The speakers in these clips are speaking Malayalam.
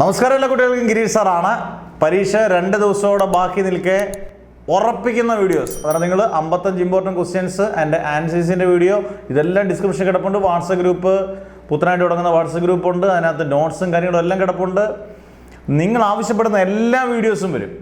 നമസ്കാരം എല്ലാ കുട്ടികൾക്കും. ഗിരീഷ് സാറാണ്. പരീക്ഷ രണ്ട് ദിവസത്തോടെ ബാക്കി നിൽക്കെ ഉറപ്പിക്കുന്ന വീഡിയോസ്. അതായത് നിങ്ങൾ അമ്പത്തഞ്ച് ഇമ്പോർട്ടന്റ് ക്വസ്റ്റ്യൻസ് ആൻഡ് ആൻസേഴ്സിന്റെ വീഡിയോ. ഇതെല്ലാം ഡിസ്ക്രിപ്ഷൻ കിടപ്പുണ്ട്. വാട്സപ്പ് ഗ്രൂപ്പ് പുത്തനായിട്ട് തുടങ്ങുന്ന വാട്സപ്പ് ഗ്രൂപ്പ് ഉണ്ട്. അതിനകത്ത് നോട്ട്സും കാര്യങ്ങളും എല്ലാം കിടപ്പുണ്ട്. നിങ്ങൾ ആവശ്യപ്പെടുന്ന എല്ലാ വീഡിയോസും വരും.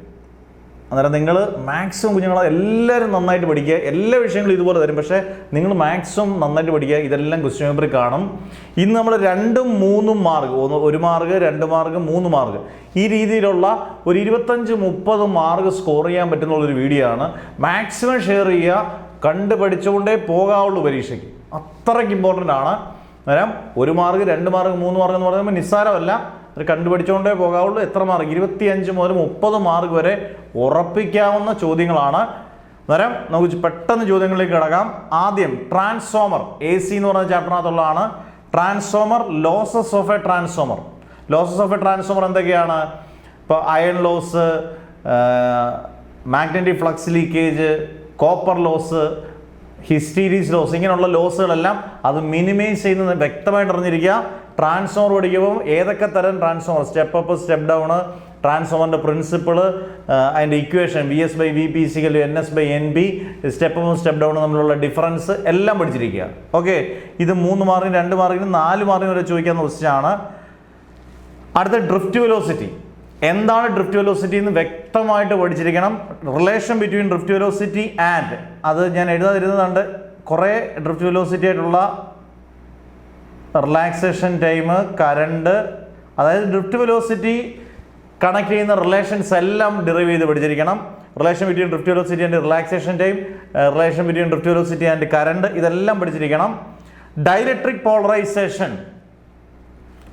അന്നേരം നിങ്ങൾ മാക്സിമം കുഞ്ഞുങ്ങളെ എല്ലാവരും നന്നായിട്ട് പഠിക്കുക. എല്ലാ വിഷയങ്ങളും ഇതുപോലെ തരും. പക്ഷേ നിങ്ങൾ മാക്സിമം നന്നായിട്ട് പഠിക്കുക. ഇതെല്ലാം ക്വസ്റ്റ്യൻ പേപ്പറിൽ കാണും. ഇന്ന് നമ്മൾ രണ്ടും മൂന്നും മാർക്ക് ഒന്ന് ഒരു മാർക്ക് രണ്ട് മാർക്ക് മൂന്ന് മാർക്ക്. ഈ രീതിയിലുള്ള ഒരു ഇരുപത്തഞ്ച് മുപ്പത് മാർക്ക് സ്കോർ ചെയ്യാൻ പറ്റുന്ന ഒരു വീഡിയോ ആണ്. മാക്സിമം ഷെയർ ചെയ്യുക കണ്ട് പഠിച്ചുകൊണ്ടേ പോകാവുള്ളൂ പരീക്ഷയ്ക്ക്. അത്രയ്ക്ക് ഇമ്പോർട്ടന്റ് ആണ്. അന്നേരം ഒരു മാർക്ക് രണ്ട് മാർക്ക് മൂന്ന് മാർക്ക് എന്ന് പറയുമ്പോൾ നിസ്സാരമല്ല. അത് കണ്ടുപിടിച്ചുകൊണ്ടേ പോകാവുള്ളൂ. എത്ര മാർക്ക്? ഇരുപത്തിയഞ്ച് മുതൽ മുപ്പത് മാർക്ക് വരെ ഉറപ്പിക്കാവുന്ന ചോദ്യങ്ങളാണ്. അന്നേരം നമുക്ക് പെട്ടെന്ന് ചോദ്യങ്ങളിലേക്ക് കിടക്കാം. ആദ്യം ട്രാൻസ്ഫോമർ എ സി എന്ന് പറഞ്ഞ ചാപ്റ്ററിനകത്തുള്ളതാണ്. Transformer losses of a transformer. Losses of a transformer എന്തൊക്കെയാണ്? ഇപ്പോൾ iron loss magnetic flux leakage copper loss hysteresis loss ഇങ്ങനെയുള്ള ലോസുകളെല്ലാം അത് മിനിമൈസ് ചെയ്യുന്നത് വ്യക്തമായിട്ട് അറിഞ്ഞിരിക്കുക. ട്രാൻസ്ഫോമർ പഠിക്കുമ്പോൾ ഏതൊക്കെ തരം transformer? Step up step down ട്രാൻസ്ഫോമറിന്റെ principle അതിന്റെ equation V S by V P equal N S by N B step അപ്പും step down തമ്മിലുള്ള ഡിഫറൻസ് എല്ലാം പഠിച്ചിരിക്കുക. ഓക്കെ ഇത് മൂന്ന് മാർക്കിന് രണ്ട് മാർക്കിന് നാല് മാർക്കിന് വരെ ചോദിക്കാവുന്ന ക്വസ്റ്റ്യനാണ് അടുത്ത ഡ്രിഫ്റ്റ് വെലോസിറ്റി എന്താണ് ഡ്രിഫ്റ്റ് വെലോസിറ്റി എന്ന് വ്യക്തമായിട്ട് പഠിച്ചിരിക്കണം. Relation between drift velocity and അത് ഞാൻ എഴുതാതിരുന്നതുണ്ട് കുറേ ഡ്രിഫ്റ്റ് വെലോസിറ്റി ആയിട്ടുള്ള റിലാക്സേഷൻ ടൈം കറണ്ട് അതായത് ഡ്രിഫ്റ്റ് വെലോസിറ്റി കണക്ട് ചെയ്യുന്ന റിലേഷൻസ് എല്ലാം ഡിറൈവ് ചെയ്ത് പഠിച്ചിരിക്കണം. Relation between drift velocity and relaxation time relation between drift velocity and current ഇതെല്ലാം പഠിച്ചിരിക്കണം. Dielectric polarisation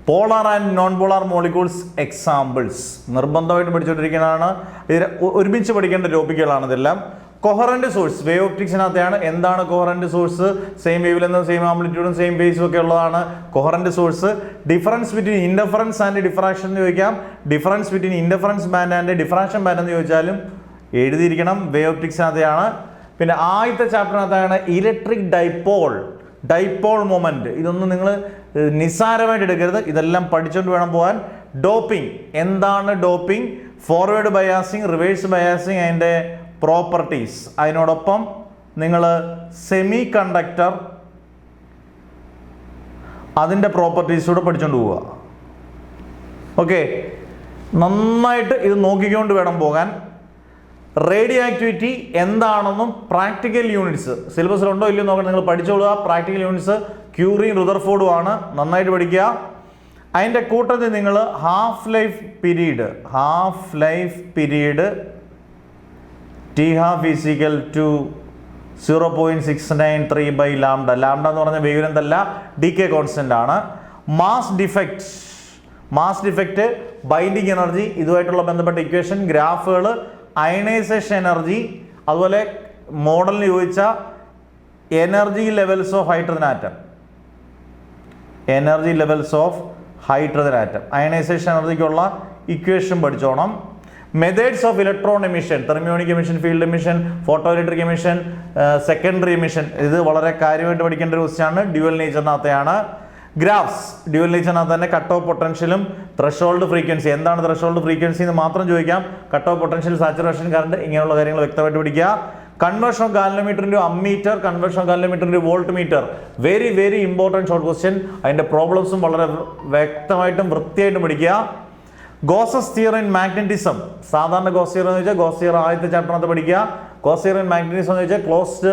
polar and non polar molecules examples നിർബന്ധമായിട്ട് പഠിച്ചുകൊണ്ടിരിക്കുന്നതാണ് ഇത് ഒരുമിച്ച് പഠിക്കേണ്ട ടോപ്പിക്കുകളാണ് ഇതെല്ലാം. കൊഹറന്റ് സോഴ്സ് വേവ് ഒപ്റ്റിക്സിനകത്തെയാണ് എന്താണ് കൊഹറന്റ് സോഴ്സ് സെയിം വേവ് ലെന്നും സെയിം ആംപ്ലിറ്റ്യൂഡും സെയിം ബേസും ഒക്കെ ഉള്ളതാണ് coherent source difference between interference and diffraction എന്ന് ചോദിക്കാം. Difference between interference band and diffraction band എന്ന് ചോദിച്ചാലും എഴുതിയിരിക്കണം വേവ് ഒപ്റ്റിക്സിനകത്തെയാണ് പിന്നെ ആദ്യത്തെ ചാപ്റ്ററിനകത്താണ് ഇലക്ട്രിക് ഡൈപോൾ ഡൈപോൾ മൊമെന്റ് ഇതൊന്നും നിങ്ങൾ നിസ്സാരമായിട്ട് എടുക്കരുത്. ഇതെല്ലാം പഠിച്ചുകൊണ്ട് വേണം പോകാൻ ഡോപ്പിംഗ് എന്താണ് doping forward biasing reverse biasing അതിന്റെ പ്രോപ്പർട്ടീസ്. അതിനോടൊപ്പം നിങ്ങൾ സെമി കണ്ടക്ടർ അതിന്റെ പ്രോപ്പർട്ടീസ് കൂടെ പഠിച്ചുകൊണ്ട് പോവുക. ഓക്കെ നന്നായിട്ട് ഇത് നോക്കിക്കൊണ്ട് വേണം പോകാൻ. റേഡിയോ ആക്ടിവിറ്റി എന്താണെന്നും പ്രാക്ടിക്കൽ യൂണിറ്റ്സ്. സിലബസിലുണ്ടോ ഇല്ലയോ നോക്കണം. നിങ്ങൾ പഠിച്ചോളുക. പ്രാക്ടിക്കൽ യൂണിറ്റ്സ് ക്യൂറിയും റുദർഫോർഡും ആണ്. നന്നായിട്ട് പഠിക്കുക. അതിന്റെ കൂട്ടത്തിൽ നിങ്ങൾ half life period half life period T half is equal to zero point six nine three by lambda lambda എന്ന് പറഞ്ഞ വേവ്ലെന്ത് അല്ല ഡി കെ കോൺസ്റ്റന്റ് ആണ്. Mass defect mass defect binding energy ഇതുമായിട്ടുള്ള ബന്ധപ്പെട്ട ഇക്വേഷൻ ഗ്രാഫുകൾ അയണൈസേഷൻ എനർജി അതുപോലെ മോഡലിന് ചോദിച്ച energy levels of hydrogen atom energy levels of hydrogen atom ionisation എനർജിക്കുള്ള equation പഠിച്ചോണം. Methods of electron emission thermionic emission field emission photo electric emission secondary emission ഇത് വളരെ കാര്യമായിട്ട് പഠിക്കേണ്ട ഒരു ക്വസ്റ്റ്യാണ് ഡ്യുവൽ നേച്ചറിനകത്തെയാണ് ഗ്രാഫ്സ് ഡ്യുവൽ നേച്ചറിനകത്ത് തന്നെ കട്ട് ഓഫ് പൊട്ടൻഷ്യലും ത്രഷോൾഡ് ഫ്രീക്വൻസി എന്താണ് ത്രഷോൾഡ് ഫ്രീക്വൻസി എന്ന് മാത്രം ചോദിക്കാം. Cut off potential saturation current ഇങ്ങനെയുള്ള കാര്യങ്ങൾ വ്യക്തമായിട്ട് പഠിക്കുക. കൺവേർഷൻ ഓഫ് ഗാലനോമീറ്ററിന്റെ ammeter conversion of ഗാലനോമീറ്ററിന്റെ voltmeter very very important short question അതിന്റെ പ്രോബ്ലംസും വളരെ വ്യക്തമായിട്ടും വൃത്തിയായിട്ടും പഠിക്കുക. Gauss's theorem in magnetism. സാധാരണ ഗോസ് തിയർ എന്ന് വെച്ചാൽ ഗോസ് തിയർ ആദ്യത്തെ ചാപ്റ്ററിനകത്ത് പഠിക്കുക. ഗോസ് തിയർ ഇൻ മാഗ്നറ്റിസം എന്ന് വെച്ചാൽ closed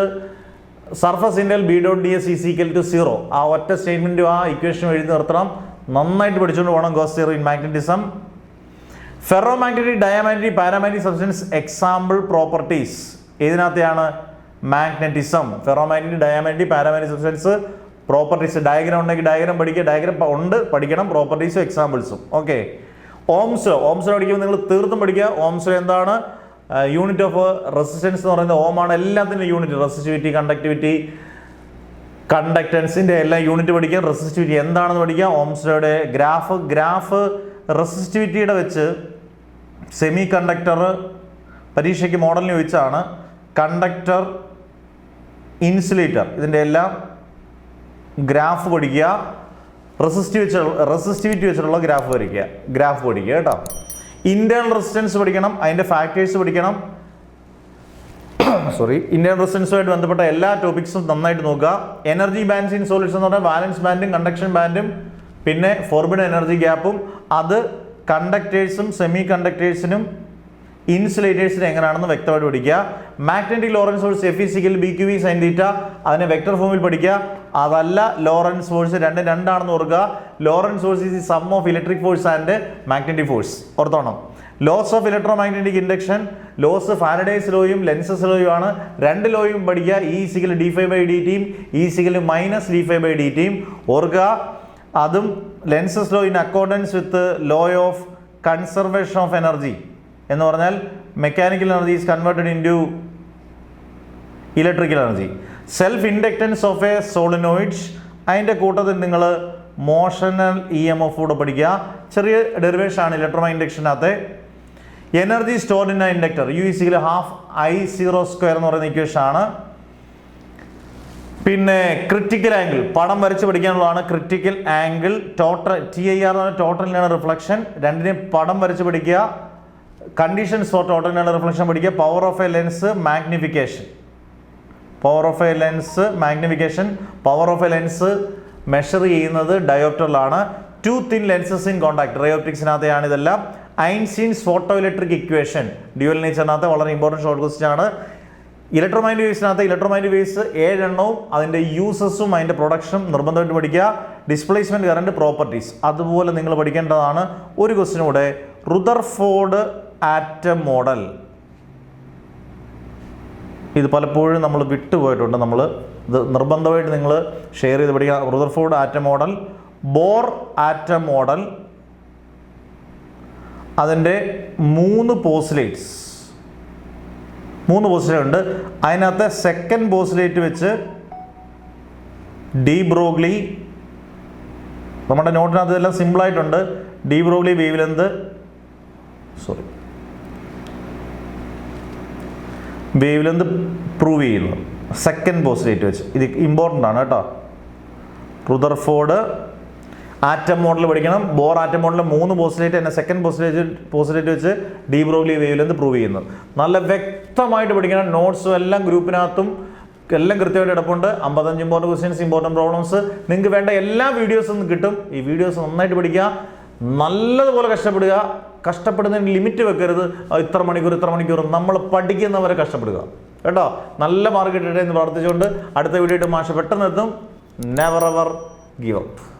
surface integral B dot D S is equal to zero ആ ഒറ്റ സ്റ്റേറ്റ്മെന്റും ആ ഇക്വേഷനും എഴുതി നിർത്തണം. നന്നായിട്ട് പഠിച്ചുകൊണ്ട് പോകണം Gauss theorem in magnetism. Ferro magnetic diamagnetic paramagnetic substance example properties ഏതിനകത്തെയാണ്? Magnetism. Ferro magnetic diamagnetic paramagnetic substance properties diagram ഉണ്ടെങ്കിൽ ഡയഗ്രാം പഠിക്കുക. ഡയഗ്രാം ഉണ്ട്. പഠിക്കണം. പ്രോപ്പർട്ടീസും എക്സാമ്പിൾസും ഓക്കെ ഓംസ് ഓംസ് പഠിക്കുമ്പോൾ നിങ്ങൾ തീർത്തും പഠിക്കുക. ഓംസ് എന്താണ്? യൂണിറ്റ് ഓഫ് റെസിസ്റ്റൻസ് എന്ന് പറയുന്നത് ഓമാണ് എല്ലാത്തിന്റെ യൂണിറ്റ് റെസിസ്റ്റിവിറ്റി കണ്ടക്ടിവിറ്റി കണ്ടക്ടൻസിന്റെ എല്ലാം യൂണിറ്റ് പഠിക്കുക. റെസിസ്റ്റിവിറ്റി എന്താണെന്ന് പഠിക്കുക. ഓംസ്ലയുടെ ഗ്രാഫ് ഗ്രാഫ് റെസിസ്റ്റിവിറ്റിയുടെ വെച്ച് സെമി കണ്ടക്ടർ പരീക്ഷയ്ക്ക് മോഡലിന് ചോദിച്ചാണ് കണ്ടക്ടർ ഇൻസുലേറ്റർ ഇതിന്റെ എല്ലാം ഗ്രാഫ് പഠിക്കുക. റെസിസ്റ്റിവ് വെച്ച് റെസിസ്റ്റിവിറ്റി വെച്ചിട്ടുള്ള ഗ്രാഫ് വരയ്ക്കുക. ഗ്രാഫ് പഠിക്കുക കേട്ടോ. ഇന്റേണൽ റെസിസ്റ്റൻസ് പഠിക്കണം അതിന്റെ ഫാക്ടേഴ്സ് പഠിക്കണം. സോറി ഇന്ത്യൻ റെസിസ്റ്റൻസുമായിട്ട് ബന്ധപ്പെട്ട എല്ലാ ടോപ്പിക്സും നന്നായിട്ട് നോക്കുക. എനർജി ബാൻസ് ഇൻ സോളിഡ്സ് എന്ന് പറഞ്ഞാൽ ബാലൻസ് ബാൻഡും കണ്ടക്ഷൻ ബാൻഡും പിന്നെ ഫോർബിഡ് എനർജി ഗ്യാപ്പും അത് കണ്ടക്ടേഴ്സും സെമി കണ്ടക്ടേഴ്സിനും ഇൻസുലേറ്റേഴ്സിന് എങ്ങനെയാണെന്ന് വ്യക്തമായിട്ട് പഠിക്കുക. Magnetic Lorentz force F is equal B Q V sine theta അതിനെ വെക്ടർ ഫോമിൽ പഠിക്കുക. അതല്ല ലോറൻസ് ഫോഴ്സ് രണ്ട് രണ്ടാണെന്ന് ഓർക്കുക. Lorentz force is sum of electric force and magnetic force. ഓർത്തോണം. Laws of electro magnetic induction laws Faraday's ലോയും Lenz's ലോയും ആണ് രണ്ട് ലോയും പഠിക്കുക. E equal D phi by D T E equal minus D phi by D T ഓർക്കുക അതും Lenz's law in accordance with law of conservation of energy എന്ന് പറഞ്ഞാൽ mechanical energy is converted in electrical energy self inductance of a solenoids അതിന്റെ കൂട്ടത്തിൽ നിങ്ങൾ മോഷണൽ ഇ എം എഫ് കൂടെ പഠിക്കുക. ചെറിയ ഡെറിവേഷനാണ് ആണ് ഇൻഡക്ഷനകത്തെ energy stored in a inductor U ഇസിയിൽ half I zero square എന്ന് പറയുന്ന ഇക്വേഷൻ ആണ്. പിന്നെ ക്രിറ്റിക്കൽ ആംഗിൾ പടം വരച്ച് പഠിക്കാനുള്ളതാണ് critical angle total T I R എന്ന് പറഞ്ഞാൽ ടോട്ടലിനാണ് റിഫ്ലക്ഷൻ രണ്ടിനെയും പടം വരച്ച് പഠിക്കുക. കണ്ടീഷൻസ് ഫോർ ടോട്ടലിനാണ് റിഫ്ലക്ഷൻ പഠിക്കുക. Power of a lens magnification power of a lens magnification power of a lens measure ചെയ്യുന്നത് ഡയോപ്റ്ററിലാണ് two thin lenses in contact ഡയോപ്റ്റിക്സിനകത്തെയാണ് ഇതെല്ലാം. Einstein's photo electric equation dual നേച്ചറിനകത്ത് വളരെ ഇമ്പോർട്ടന്റ് ഷോർട്ട് ക്വസ്റ്റ്യൻ ആണ്. ഇലക്ട്രോമൈൻഡ് വേവ്സിനകത്ത് ഇലക്ട്രോമൈൻഡ് വേവ്സ് ഏഴെണ്ണവും അതിന്റെ യൂസസും അതിന്റെ പ്രൊഡക്ഷനും നിർബന്ധമായിട്ട് പഠിക്കുക. ഡിസ്പ്ലേസ്മെന്റ് കറണ്ട് പ്രോപ്പർട്ടീസ് അതുപോലെ നിങ്ങൾ പഠിക്കേണ്ടതാണ് ഒരു ക്വസ്റ്റിനൂടെ റുദർഫോർഡ് ആറ്റം മോഡൽ ഇത് പലപ്പോഴും നമ്മൾ വിട്ടുപോയിട്ടുണ്ട്. നമ്മൾ ഇത് നിർബന്ധമായിട്ട് നിങ്ങൾ ഷെയർ ചെയ്ത് പഠിക്കുക Rutherford atom model Bohr atom model അതിന്റെ മൂന്ന് പോസ്ലേറ്റ്സ് മൂന്ന് പോസ്റ്റിലേറ്റ് ഉണ്ട്. അതിനകത്ത് സെക്കൻഡ് പോസ്റ്റിലേറ്റ് വെച്ച് ഡി ബ്രോഗ്ലി നമ്മുടെ നോട്ടിനകത്ത് ഇതെല്ലാം സിമ്പിളായിട്ടുണ്ട് de Broglie wavelength sorry wavelength prove ചെയ്യുന്നു? സെക്കൻഡ് പോസിറ്റേറ്റ് വെച്ച്. ഇത് ഇമ്പോർട്ടന്റ് ആണ് കേട്ടോ. റുദർഫോർഡ് ആറ്റം മോഡൽ പഠിക്കണം. ബോർ ആറ്റം മോഡലിൽ മൂന്ന് പോസിറ്റേറ്റ് എന്നെ സെക്കൻഡ് പോസിറ്റേറ്റ് പോസിറ്റേറ്റ് വെച്ച് de Broglie wave length prove ചെയ്യുന്നു? നല്ല വ്യക്തമായിട്ട് പഠിക്കണം. നോട്ട്സും എല്ലാം ഗ്രൂപ്പിനകത്തും എല്ലാം കൃത്യമായിട്ട് കിടപ്പുണ്ട്. അമ്പത്തഞ്ച് ഇമ്പോർട്ടന്റ് ക്വസ്റ്റ്യൻസ് ഇമ്പോർട്ടന്റ് പ്രോബ്ലംസ് നിങ്ങൾക്ക് വേണ്ട എല്ലാ വീഡിയോസും കിട്ടും. ഈ വീഡിയോസ് നന്നായിട്ട് പഠിക്കുക. നല്ലതുപോലെ കഷ്ടപ്പെടുക. കഷ്ടപ്പെടുന്നതിന് ലിമിറ്റ് വെക്കരുത്. ഇത്ര മണിക്കൂർ ഇത്ര മണിക്കൂർ. നമ്മൾ പഠിക്കുന്നവരെ കഷ്ടപ്പെടുക. കേട്ടോ? നല്ല മാർക്ക് കിട്ടട്ടെ എന്ന് പ്രാർത്ഥിച്ചുകൊണ്ട് അടുത്ത വീഡിയോ ആയിട്ട് മാഷ പെട്ടെന്ന് എത്തും നെവർ എവർ ഗീവ് അപ്പ്